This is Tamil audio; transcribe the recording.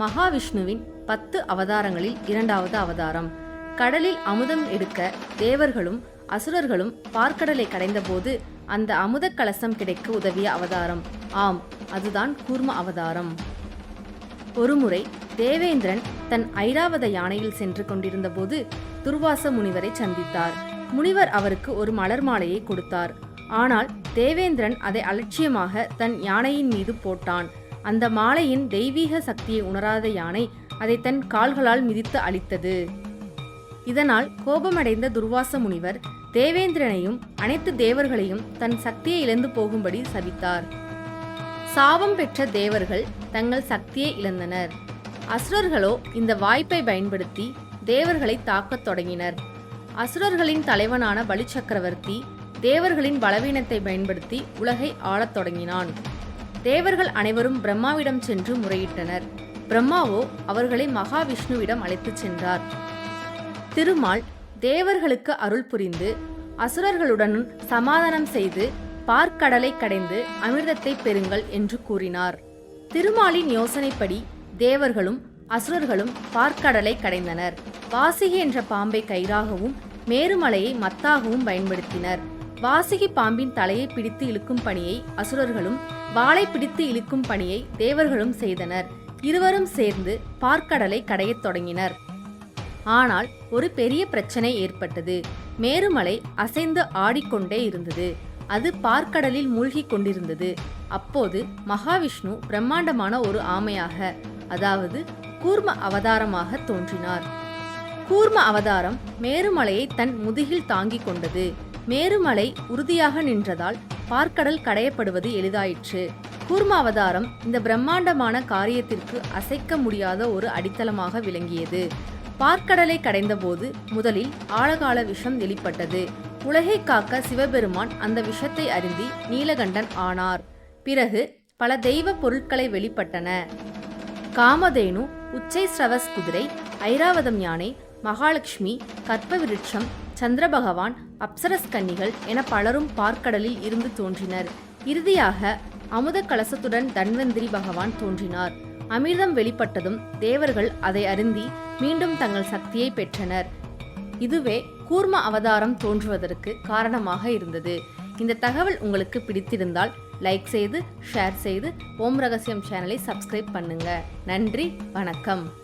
மகாவிஷ்ணுவின் பத்து அவதாரங்களில் இரண்டாவது அவதாரம். கடலில் அமுதம் எடுக்க தேவர்களும் அசுரர்களும் பார்க்கடலை கடைந்தபோது அந்த அமுத கலசம் கிடைக்க உதவிய அவதாரம். ஆம் அதுதான் கூர்ம அவதாரம். ஒருமுறை தேவேந்திரன் தன் ஐராவத யானையில் சென்று கொண்டிருந்தபோது துர்வாச முனிவரை சந்தித்தார். முனிவர் அவருக்கு ஒரு மலர் மாலையை கொடுத்தார். ஆனால் தேவேந்திரன் அதை அலட்சியமாக தன் யானையின் மீது போட்டான். அந்த மாலையின் தெய்வீக சக்தியை உணராத யானை அதை தன் கால்களால் மிதித்து அழித்தது. இதனால் கோபமடைந்த துர்வாச முனிவர் தேவேந்திரனையும் அனைத்து தேவர்களையும் தன் சக்தியை இழந்து போகும்படி சபித்தார். சாபம் பெற்ற தேவர்கள் தங்கள் சக்தியை இழந்தனர். அசுரர்களோ இந்த வாய்ப்பை பயன்படுத்தி தேவர்களை தாக்கத் தொடங்கினர். அசுரர்களின் தலைவனான பலிச்சக்கரவர்த்தி தேவர்களின் பலவீனத்தை பயன்படுத்தி உலகை ஆளத் தொடங்கினான். தேவர்கள் அனைவரும் பிரம்மாவிடம் சென்று முறையிட்டனர். பிரம்மாவோ அவர்களை மகாவிஷ்ணுவிடம் அழைத்துச் சென்றார். திருமால் தேவர்களுக்கு அருள் புரிந்து அசுரர்களுடனும் சமாதானம் செய்து பார்க்கடலை கடைந்து அமிர்தத்தை பெறுங்கள் என்று கூறினார். திருமாலின் யோசனைப்படி தேவர்களும் அசுரர்களும் பார்க்கடலை கடைந்தனர். வாசிகி என்ற பாம்பை கயிறாகவும் மேருமலையை மத்தாகவும் பயன்படுத்தினர். வாசிகி பாம்பின் தலையை பிடித்து இழுக்கும் பணியை அசுரர்களும் வாளை பிடித்து இழுக்கும் பணியை தேவர்களும் செய்தனர். இருவரும் சேர்ந்து பார்க்கடலை கடையத் தொடங்கினர். ஆனால் ஒரு பெரிய பிரச்சனை ஏற்பட்டது. மேருமலை அசைந்து ஆடிக்கொண்டே இருந்தது. அது பார்க்கடலில் மூழ்கிக் கொண்டிருந்தது. அப்போது மகாவிஷ்ணு பிரம்மாண்டமான ஒரு ஆமையாக அதாவது கூர்ம அவதாரமாக தோன்றினார். கூர்ம அவதாரம் மேருமலையை தன் முதுகில் தாங்கிக் கொண்டது. மேருமலை உறுதியாக நின்றதால் பார்க்கடல் கடையப்படுவது எளிதாயிற்று. கூர்மாவதாரம் இந்த பிரம்மாண்டமான காரியத்திற்கு அசைக்க முடியாத ஒரு அடித்தளமாக விளங்கியது. பார்க்கடலை கடைந்தபோது முதலில் ஆழகால விஷம் வெளிப்பட்டது. உலகை காக்க சிவபெருமான் அந்த விஷத்தை அருந்தி நீலகண்டன் ஆனார். பிறகு பல தெய்வ பொருட்களை வெளிப்பட்டன. காமதேனு உச்சை ஸ்ரவஸ் குதிரை ஐராவதம் யானை மகாலட்சுமி கற்ப விருட்சம் சந்திரபகவான் அப்சரஸ் கன்னிகள் என பலரும் பார்க்கடலில் இருந்து தோன்றினர். இறுதியாக அமுத கலசத்துடன் தன்வந்திரி பகவான் தோன்றினார். அமிர்தம் வெளிப்பட்டதும் தேவர்கள் அதை அருந்தி மீண்டும் தங்கள் சக்தியை பெற்றனர். இதுவே கூர்ம அவதாரம் தோன்றுவதற்கு காரணமாக இருந்தது. இந்த தகவல் உங்களுக்கு பிடித்திருந்தால் லைக் செய்து ஷேர் செய்து ஓம் ரகசியம் சேனலை சப்ஸ்கிரைப் பண்ணுங்க. நன்றி வணக்கம்.